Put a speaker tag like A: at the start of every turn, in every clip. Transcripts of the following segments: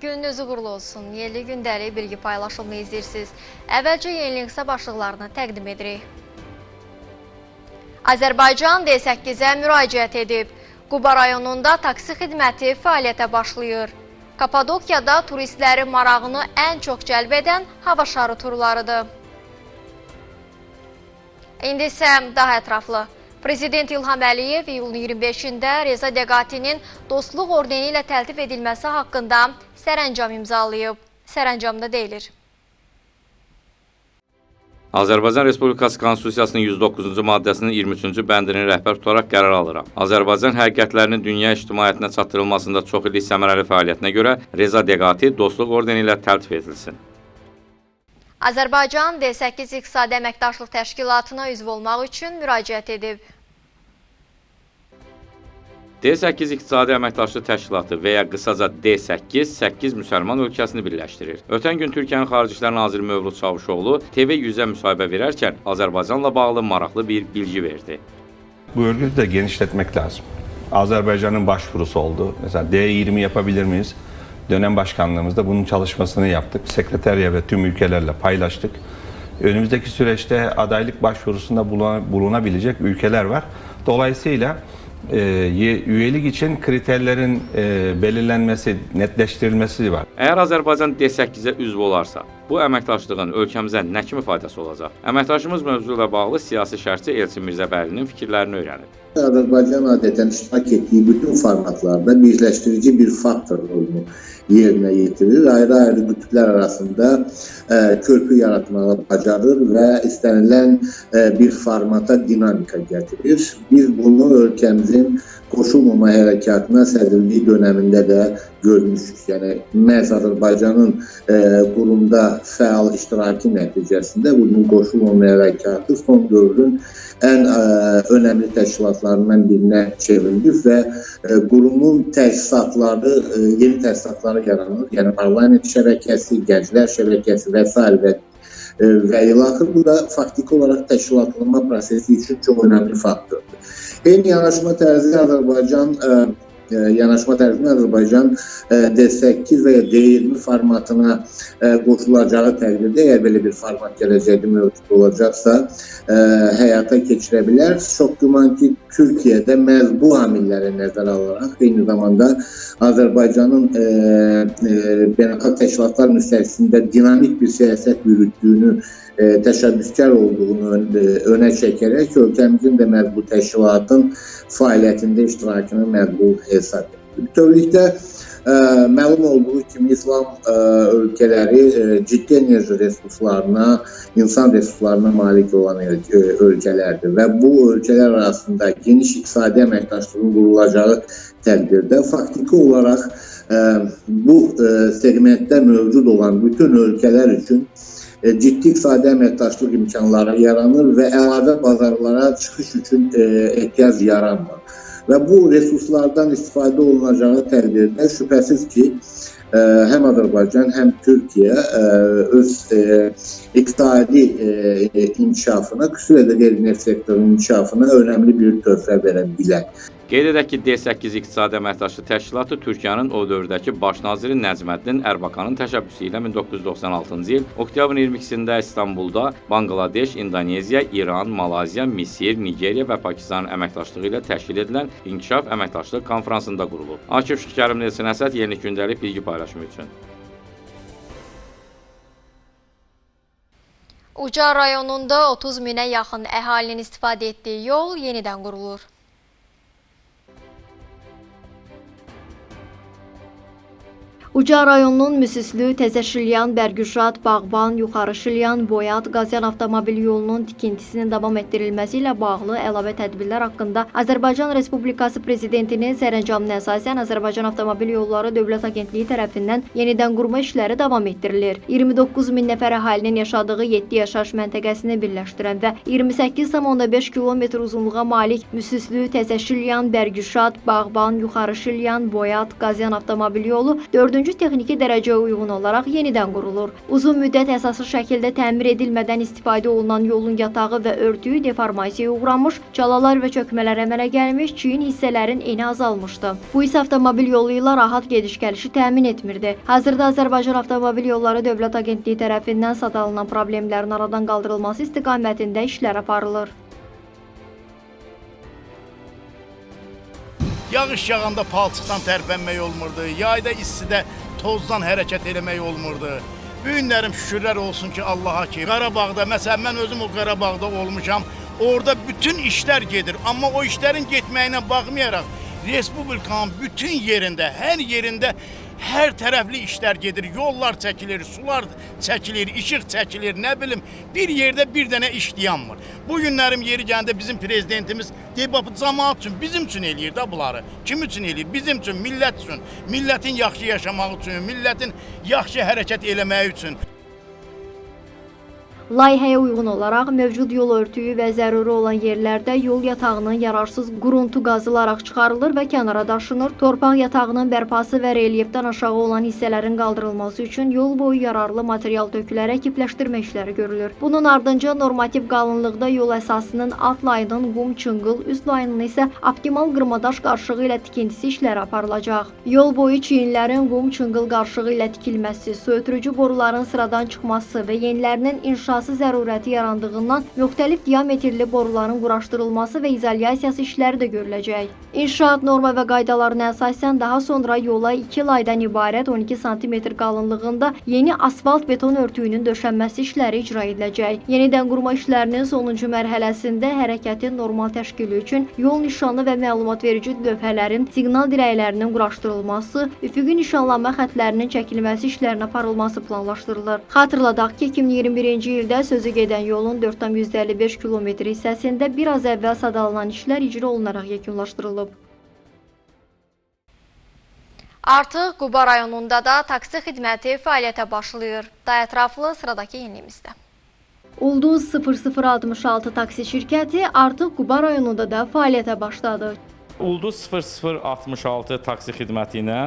A: Gününüz uğurlu olsun. Yerli gündəlik bilgi paylaşımını izləyirsiniz. Əvvəlcə yenilik qısa başlıqlarını təqdim edirik. Azərbaycan D8-ə müraciət edib. Quba rayonunda taksi xidməti fəaliyyətə başlayır. Kapadokiyada turistlərin marağını ən çox cəlb edən hava şarı turlarıdır. İndi isə daha ətraflı. Prezident İlham Əliyev iyulun 25-də Reza Deqatinin dostluq ordeni ilə təltif edilməsi haqqında sərəncam imzalayıb. Sərəncamda deyilir.
B: Azərbaycan Respublikası Konstitusiyasının 109-cu maddəsinin 23-cü bəndinin rəhbər tutaraq qərar alıram. Azərbaycan həqiqətlərinin dünya ictimaiyyətinə çatdırılmasında çoxillik səmərəli fəaliyyətinə görə Reza Deqati dostluq ordeni ilə təltif edilsin.
A: Azərbaycan D8 İqtisadi Əməkdaşlıq Təşkilatına üzv olmaq üçün müraciət edib.
B: D8 İqtisadi Əməkdaşlıq Təşkilatı və ya qısaca D8 8 müsəlman ölkəsini birləşdirir. Ötən gün Türkiyənin Xarici İşlər Naziri Mövlud Çavuşoğlu TV100-ə müsahibə verərkən Azərbaycanla bağlı maraqlı bir bilgi verdi.
C: Bu örgütü de genişletmek lazım. Azerbaycan'ın başvurusu oldu. Mesela D20 yapabilir miyiz? Dönem başkanlığımızda bunun çalışmasını yaptık. Sekreterya ve tüm ülkelerle paylaştık. Önümüzdeki süreçte adaylık başvurusunda buluna- bulunabilecek ülkeler var. Dolayısıyla üyelik için kriterlerin e, belirlenmesi, netleştirilmesi var.
B: Əgər Azərbaycan D8-ə üzv olarsa, bu əməkdaşlığın ölkəmizə nə kimi faydası olacaq? Əməkdaşımız mövzu ilə bağlı siyasi şərhçi Elçin Mirzəbəylinin fikirlərini öyrənib.
D: Azərbaycan adətən iştirak etdiyi bütün formatlarda birləşdirici bir faktor rolunu yerinə yetirir. Ayrı-ayrı qütblər arasında ə, körpü yaratmağı bacarır və istənilən ə, bir formata dinamika gətirir. Biz bunu ölkəmizin qoşulmama hərəkatına sədrliyi dövründə də görmüşük. Yəni məhz Azərbaycanın ə, qurumda fəal iştirakı nəticəsində bunun qoşulmama hərəkatı son dövrün ən ə, önəmli təşkilatlarından birinə çevrildi və ə, qurumun təsisatları, ə, yeni təsisatları yaranır. Yəni parlament şəbəkəsi, gənclər şəbəkəsi və s. və və ilaxır bu da faktiki olaraq təşkilatlanma prosesi üçün çox önəmli faktordur. Eyni yanaşma tərzi Azərbaycan ə, ə, yanaşma tərzində Azərbaycan ə, D8 və ya D20 formatına ə, qoşulacağı təqdirdə, əgər belə bir format gələcəkdə mövcud olacaqsa, ə, həyata keçirə bilər. Çox güman ki, Türkiyədə məhz bu amilləri nəzərə alaraq eyni zamanda Azərbaycanın ə, ə, beynəlxalq təşkilatlar müstəvisində dinamik bir siyasət yürütdüyünü ə, təşəbbüskar olduğunu ön, ə, önə çəkərək ölkəmizin də məhz bu təşkilatın fəaliyyətində iştirakını məqbul hesab edir. Bütövlükdə ə, məlum olduğu kimi İslam ə, ölkələri ə, ciddi enerji resurslarına, insan resurslarına malik olan ə, ölkələrdir və bu ölkələr arasında geniş iqtisadi əməkdaşlığın qurulacağı təqdirdə faktiki olaraq ə, bu ə, segmentdə mövcud olan bütün ölkələr üçün e, ciddi iqtisadi əməkdaşlıq imkanları yaranır və əlavə bazarlara çıxış üçün e, ehtiyac yaranmır. Və bu resurslardan istifadə olunacağı təqdirdə şübhəsiz ki, e, həm Azərbaycan, həm Türkiyə e, öz e, iqtisadi e, inkişafına, xüsusilə də qeyri-neft sektorunun inkişafına önəmli bir töhfə verə bilər.
B: Qeyd edək ki, D8 İqtisadi Əməkdaşlıq Təşkilatı Türkiyənin o dövrdəki baş naziri Nəcməddin Ərbakanın təşəbbüsü ilə 1996-cı il oktyabrın 22-sində İstanbulda Banqladeş, İndoneziya, İran, Malayziya, Misir, Nigeriya və Pakistanın əməkdaşlığı ilə təşkil edilən İnkişaf Əməkdaşlıq Konfransında qurulub. Akif Şükərim Nelsin Əsəd Yeni Gündəlik bilgi paylaşımı üçün.
A: Ucar rayonunda 30 minə yaxın əhalinin istifadə etdiyi yol yenidən qurulur.
E: Ucar rayonunun Müsüslü, Təzəşilyan, Bərgüşad, Bağban, Yuxarı Şilyan, Boyat, Qazyan avtomobil yolunun tikintisinin davam etdirilməsi bağlı əlavə tədbirlər haqqında Azərbaycan Respublikası Prezidentinin sərəncamına əsasən Azərbaycan Avtomobil Yolları Dövlət Agentliyi tərəfindən yenidən qurma işləri davam etdirilir. 29 min nəfər əhalinin yaşadığı 7 yaşayış məntəqəsini birləşdirən və 28,5 kilometr uzunluğa malik Müsüslü, Təzəşilyan, Bərgüşad, Bağban, Yuxarı Şilyan, Boyat, Qazyan avtomobil yolu 4-cü 4-cü texniki dərəcəyə uyğun olaraq yenidən qurulur. Uzun müddət əsaslı şəkildə təmir edilmədən istifadə olunan yolun yatağı və örtüyü deformasiyaya uğramış, çalalar və çökmələr əmələ gəlmiş, çiyin hissələrin eni azalmışdı. Bu isə avtomobil yolu ilə rahat gediş-gəlişi təmin etmirdi. Hazırda Azərbaycan Avtomobil Yolları Dövlət Agentliyi tərəfindən sadalınan problemlərin aradan qaldırılması istiqamətində işlər aparılır.
F: Yağış yağanda palçıqdan tərpənmək olmurdu. Yayda istidə tozdan hərəkət eləmək olmurdu. Bu günlərim şükürlər olsun ki Allaha ki Qarabağda məsələn mən özüm o Qarabağda olmuşam. Orada bütün işlər gedir, amma o işlərin getməyinə baxmayaraq Respublikanın bütün yerində, hər yerində hər tərəfli işlər gedir. Yollar çəkilir, sular çəkilir, işıq çəkilir, nə bilim, bir yerdə bir dənə iş dayanmır. Bu günlərim yeri gəndə bizim prezidentimiz deyib bax cəmaət üçün, bizim üçün eləyir də bunları. Kim üçün eləyir? Bizim üçün, millət üçün, millətin yaxşı yaşamaq üçün, millətin yaxşı hərəkət eləməyi üçün.
E: Layihəyə uyğun olaraq mövcud yol örtüyü və zəruri olan yerlərdə yol yatağının yararsız quruntu qazılaraq çıxarılır və kənara daşınır. Torpaq yatağının bərpası və relyefdən aşağı olan hissələrin qaldırılması üçün yol boyu yararlı material tökülərək ipləşdirmə işləri görülür. Bunun ardınca normativ qalınlıqda yol əsasının alt layının qum çınqıl, üst layının isə optimal qırmadaş qarışığı ilə tikintisi işləri aparılacaq. Yol boyu çiyinlərin qum çınqıl qarışığı ilə tikilməsi, su ötürücü boruların sıradan çıxması və yenilərinin inşası zərurəti yarandığından müxtəlif diametrli boruların quraşdırılması və izolyasiyası işləri də görüləcək. İnşaat norma və qaydalarına əsasən daha sonra yola 2 laydan ibarət 12 sm qalınlığında yeni asfalt beton örtüyünün döşənməsi işləri icra ediləcək. Yenidən qurma işlərinin sonuncu mərhələsində hərəkətin normal təşkili üçün yol nişanı və məlumat verici lövhələrin siqnal dirəklərinin quraşdırılması, üfüqi nişanlanma xəttlərinin çəkilməsi işlərinin aparılması planlaşdırılır. Xatırladaq ki, 2021-ci ildə sözü gedən yolun 4,55 km hissəsində bir az əvvəl sadalanan işlər icra olunaraq yekunlaşdırılıb.
A: Artıq Quba rayonunda da taksi xidməti fəaliyyətə başlayır. Daha ətraflı sıradakı yeniliyimizdə.
E: Ulduz 0066 taksi şirkəti artıq Quba rayonunda da fəaliyyətə başladı.
B: Ulduz 0066 taksi xidməti ilə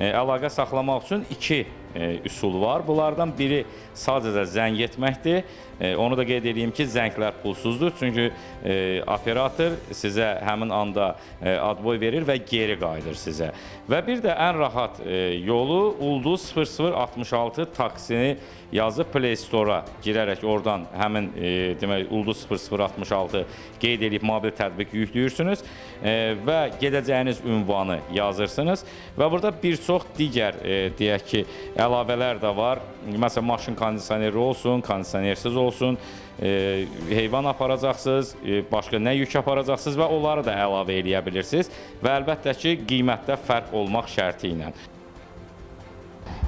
B: əlaqə saxlamaq üçün iki e, üsul var. Bunlardan biri sadəcə zəng etməkdir. E, onu da qeyd edeyim ki, zənglər pulsuzdur. Çünki e, operator sizə həmin anda e, adboy verir və geri qayıdır sizə. Və bir də ən rahat e, yolu Ulduz 0066 taksini yazıb Play Store-a girərək oradan həmin e, demək Ulduz 0066 qeyd edib mobil tətbiq yüklüyürsünüz e, və gedəcəyiniz ünvanı yazırsınız və burada bir çox digər e, deyək ki, əlavələr də var. Məsələn, maşın kondisioneri olsun, kondisionersiz olsun, e, heyvan aparacaqsınız, e, başqa nə yük aparacaqsınız və onları da əlavə eləyə bilirsiniz və əlbəttə ki, qiymətdə fərq olmaq şərti ilə.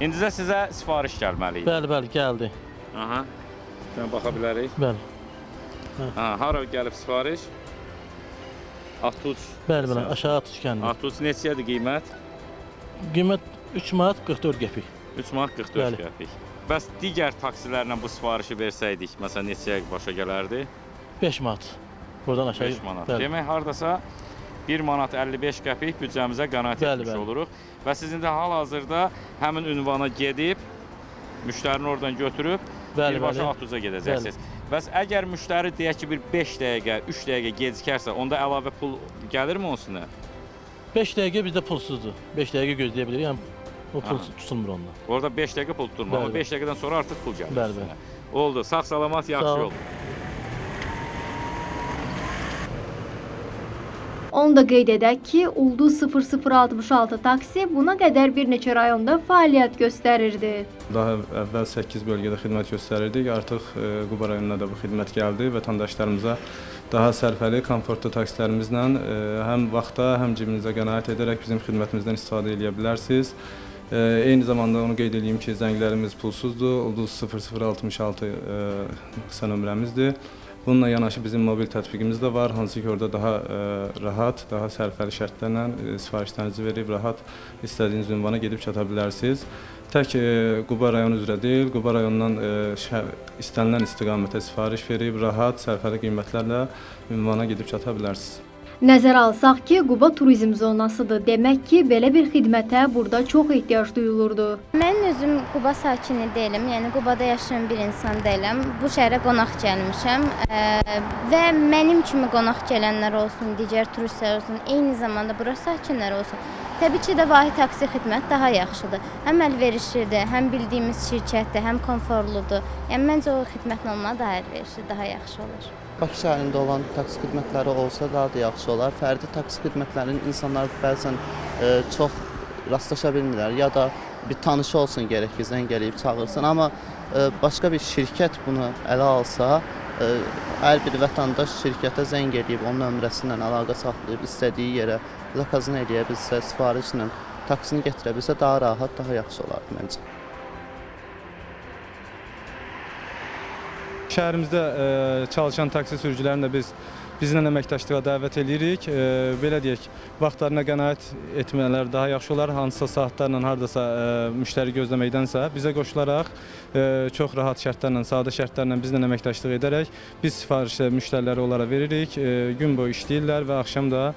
B: İndicə sizə sifariş gəlməli idi.
G: Bəli, bəli, gəldi.
B: Aha. Sən baxa bilərik.
G: Bəli.
B: Ha, hara gəlib sifariş? Atuç.
G: Bəli, bəli, aşağı atış kəndi.
B: Atuç neçədir qiymət?
G: Qiymət 3 manat 44 qəpik.
B: 3 manat 44
G: Bəli.
B: qəpik. Bəs digər taksilərlə bu sifarişi versəydik, məsələn neçəyə başa gələrdi?
G: 5 manat. Buradan aşağı.
B: 5 manat.
G: Bəli.
B: Demək hardasa 1 manat 55 qəpik büdcəmizə qənaət
G: Bəli,
B: etmiş
G: bəli.
B: oluruq və sizin də hal-hazırda həmin ünvana gedib müştərini oradan götürüb
G: Bəli,
B: birbaşa
G: bəli.
B: Atuza gedəcəksiniz. Bəs əgər müştəri deyək ki, bir 5 dəqiqə, 3 dəqiqə gecikərsə, onda əlavə pul gəlirmi onun üstünə?
G: 5 dəqiqə bizdə pulsuzdur. 5 dəqiqə gözləyə bilirik. Yəni o pul
B: Aha.
G: tutulmur ondan.
B: Orada 5 dəqiqə pul tutulmur, amma
G: Bəli.
B: 5 dəqiqədən sonra artıq pul gəlir.
G: Bəli.
B: Oldu. Sağ salamat, yaxşı
G: Sağ ol.
B: yol.
E: Onu da qeyd edək ki, Ulduz 0066 taksi buna qədər bir neçə rayonda fəaliyyət göstərirdi.
H: Daha əvvəl 8 bölgədə xidmət göstərirdik. Artıq e, Quba rayonuna da bu xidmət gəldi. Vətəndaşlarımıza daha sərfəli, komfortlu taksilərimizlə e, həm vaxta, həm cibinizə qənaət edərək bizim xidmətimizdən istifadə edə bilərsiniz. E, Eyni zamanda onu qeyd edeyim ki, zənglərimiz pulsuzdur. Ulduz 0066 e, qısa nömrəmizdir. Bununla yanaşı bizim mobil tətbiqimiz də var, hansı ki orada daha e, rahat, daha sərfəli şərtlərlə e, sifarişlərinizi verib rahat istədiyiniz ünvana gedib çata bilərsiniz. Tək e, Quba rayonu üzrə deyil, Quba rayonundan e, istənilən istiqamətə sifariş verib rahat, sərfəli qiymətlərlə ünvana gedib çata bilərsiniz.
E: Nəzərə alsaq ki, Quba turizm zonasıdır. Demək ki, belə bir xidmətə burada çox ehtiyac duyulurdu.
I: Mən özüm Quba sakini deyiləm, yəni Qubada yaşayan bir insan deyiləm. Bu şəhərə qonaq gəlmişəm ə, və mənim kimi qonaq gələnlər olsun, digər turistlər olsun, eyni zamanda bura sakinlər olsun. Təbii ki də vahid taksi xidmət daha yaxşıdır. Həm əlverişlidir, həm bildiyimiz şirkətdir, həm konforludur. Yəni məncə o xidmətin olmağı daha əlverişli, daha yaxşı olur.
J: Bakı şəhərində olan taksi xidmətləri olsa daha da yaxşı olar. Fərdi taksi xidmətlərinin insanlar bəzən e, çox rastlaşa bilmirlər ya da bir tanışı olsun gərək ki, zəng eləyib çağırsın. Amma e, başqa bir şirkət bunu ələ alsa, e, hər bir vətəndaş şirkətə zəng eləyib onun nömrəsi ilə əlaqə saxlayıb istədiyi yerə zakazını eləyə bilsə, sifarişlə taksini gətirə bilsə daha rahat, daha yaxşı olardı məncə.
H: Şəhərimizdə e, çalışan taksi sürücülərini də biz bizlə əməkdaşlığa dəvət edirik. E, belə deyək, vaxtlarına qənaət etmələr daha yaxşı olar. Hansısa saatlarla hardasa e, müştəri gözləməkdənsə bizə qoşularaq e, çox rahat şərtlərlə, sadə şərtlərlə bizlə əməkdaşlıq edərək biz sifarişi müştərilərə onlara veririk. E, gün boyu işləyirlər və axşam da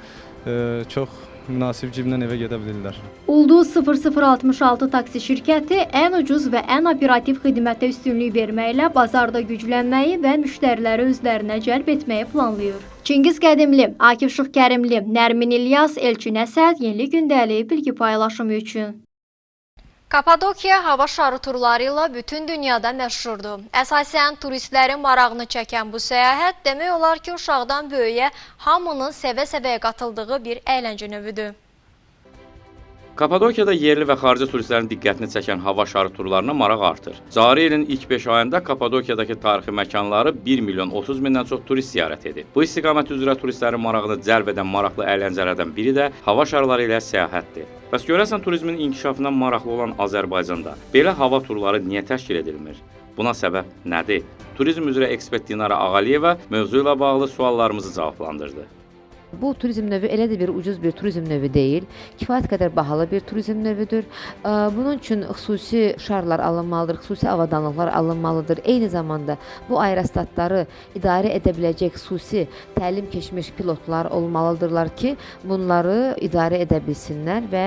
H: çox münasib cibdən evə gedə bilirlər.
E: Ulduz 0066 taksi şirkəti ən ucuz və ən operativ xidmətə üstünlük verməklə bazarda güclənməyi və müştəriləri özlərinə cəlb etməyi planlayır. Çingiz Qədimli, Akif Şıxkərimli, Nərmin İlyas, Elçin Əsəd, Yeni Gündəlik bilgi paylaşımı üçün.
A: Kapadokya hava şarı turları ilə bütün dünyada məşhurdur. Əsasən turistlərin marağını çəkən bu səyahət demək olar ki, uşaqdan böyüyə hamının sevə-sevəyə qatıldığı bir əyləncə növüdür.
B: Kapadokiyada yerli və xarici turistlərin diqqətini çəkən hava şarı turlarına maraq artır. Cari ilin ilk 5 ayında Kapadokiyadakı tarixi məkanları 1 milyon 30 mindən çox turist ziyarət edib. Bu istiqamət üzrə turistlərin marağını cəlb edən maraqlı əyləncələrdən biri də hava şarları ilə səyahətdir. Bəs görəsən turizmin inkişafına maraqlı olan Azərbaycanda belə hava turları niyə təşkil edilmir? Buna səbəb nədir? Turizm üzrə ekspert Dinara Ağaliyeva mövzu ilə bağlı suallarımızı cavablandırdı.
K: Bu turizm növü elə də bir ucuz bir turizm növü deyil. Kifayət qədər bahalı bir turizm növüdür. Bunun üçün xüsusi şarlar alınmalıdır, xüsusi avadanlıqlar alınmalıdır. Eyni zamanda bu aerostatları idarə edə biləcək xüsusi təlim keçmiş pilotlar olmalıdırlar ki, bunları idarə edə bilsinlər və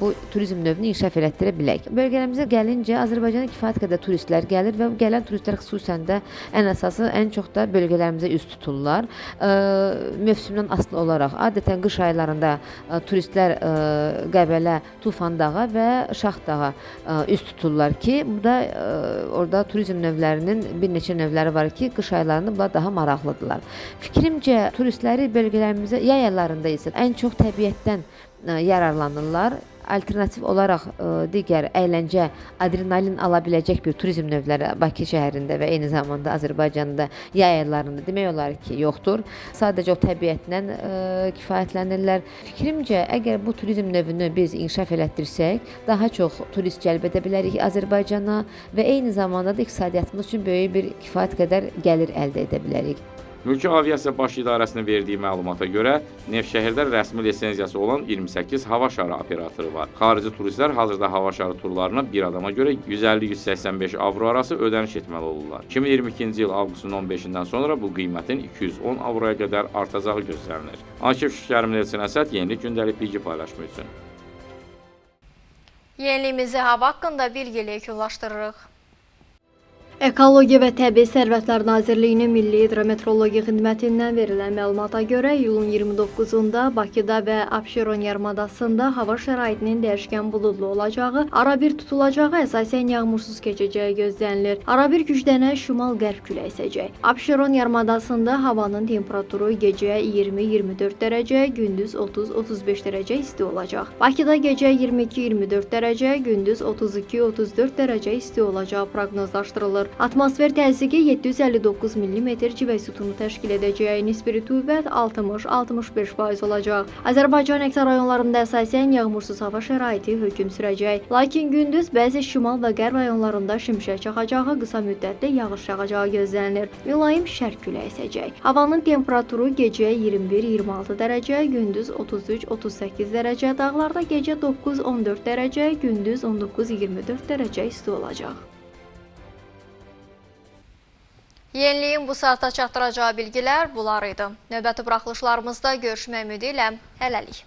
K: bu turizm növünü inkişaf elətdirə bilək. Bölgələrimizə gəlincə Azərbaycana kifayət qədər turistlər gəlir və gələn turistlər xüsusən də ən əsası ən çox da bölgələrimizə üz tuturlar. Mövsümdən olaraq adətən qış aylarında ə, turistlər ə, Qəbələ, Tufan dağı və Şax dağı ə, üz tuturlar ki, bu da ə, orada turizm növlərinin bir neçə növləri var ki, qış aylarında bunlar daha maraqlıdırlar. Fikrimcə turistləri bölgələrimizə yay aylarında isə ən çox təbiətdən ə, yararlanırlar. Alternativ olaraq ə, digər əyləncə, adrenalin ala biləcək bir turizm növləri Bakı şəhərində və eyni zamanda Azərbaycanda yay aylarında olar ki, yoxdur. Sadəcə o təbiətlə ə, kifayətlənirlər. Fikrimcə, əgər bu turizm növünü biz inkişaf elətdirsək, daha çox turist cəlb edə bilərik Azərbaycana və eyni zamanda da iqtisadiyyatımız üçün böyük bir kifayət qədər gəlir əldə edə bilərik.
B: Mülki Aviasiya Baş İdarəsinin verdiyi məlumata görə Nevşəhərdə rəsmi lisenziyası olan 28 hava şarı operatoru var. Xarici turistlər hazırda hava şarı turlarına bir adama görə 150-185 avro arası ödəniş etməli olurlar. 2022-ci il avqustun 15-dən sonra bu qiymətin 210 avroya qədər artacağı gözlənilir. Akif Şükərim Elçin Əsəd yenilik gündəlik bilgi paylaşımı üçün.
A: Yeniliyimizi hava haqqında bilgilik ulaşdırırıq.
E: Ekologiya və Təbii Sərvətlər Nazirliyinin Milli Hidrometeorologiya Xidmətindən verilən məlumata görə iyulun 29-da Bakıda və Abşeron yarımadasında hava şəraitinin dəyişkən buludlu olacağı, arabir tutulacağı, əsasən yağmursuz keçəcəyi gözlənilir. Arabir güclənən şimal-qərb küləyi əsəcək. Abşeron yarımadasında havanın temperaturu gecə 20-24 dərəcə, gündüz 30-35 dərəcə isti olacaq. Bakıda gecə 22-24 dərəcə, gündüz 32-34 dərəcə isti olacağı proqnozlaşdırılır. Atmosfer təzyiqi 759 mm civə sütunu təşkil edəcəyi, nisbi rütubət 60-65% olacaq. Azərbaycan əksər rayonlarında əsasən yağmursuz hava şəraiti hökm sürəcək. Lakin gündüz bəzi şimal və qərb rayonlarında şimşək çaxacağı, qısa müddətli yağış yağacağı gözlənilir. Mülayim şərq küləyi əsəcək. Havanın temperaturu gecə 21-26 dərəcə, gündüz 33-38 dərəcə, dağlarda gecə 9-14 dərəcə, gündüz 19-24 dərəcə isti olacaq. Yeniliyin bu saata çatdıracağı bilgilər bunlar idi. Növbəti buraxılışlarımızda görüşmək ümidi ilə hələlik.